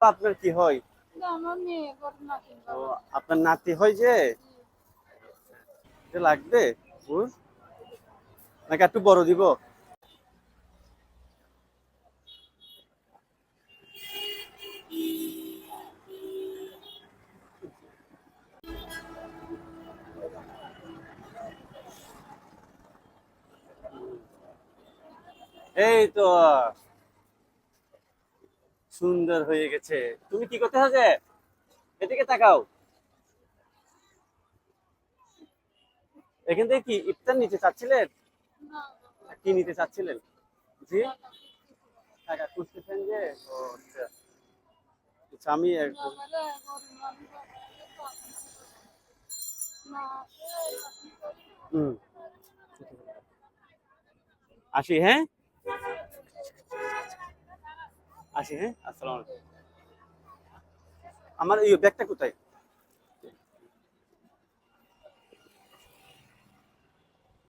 আপনার কি হয়? আপনার নাতি হয় যে? লাগবে? নাকি একটু বড় দিব? এই তো। সুন্দর হয়ে গেছে। তুমি কি করতে হবে এদিকে তাকাও। এখান থেকে কি ইফতার নিতে চাচ্ছিলেন? কি নিতে চাচ্ছিলেন? জি? টাকা খুঁজতেছেন যে? ও আচ্ছা। আচ্ছা, আমি একদম হুম। আসি হ্যাঁ? আসি হ্যাঁ? আসসালামু আমার এই ব্যাগটা কোথায়?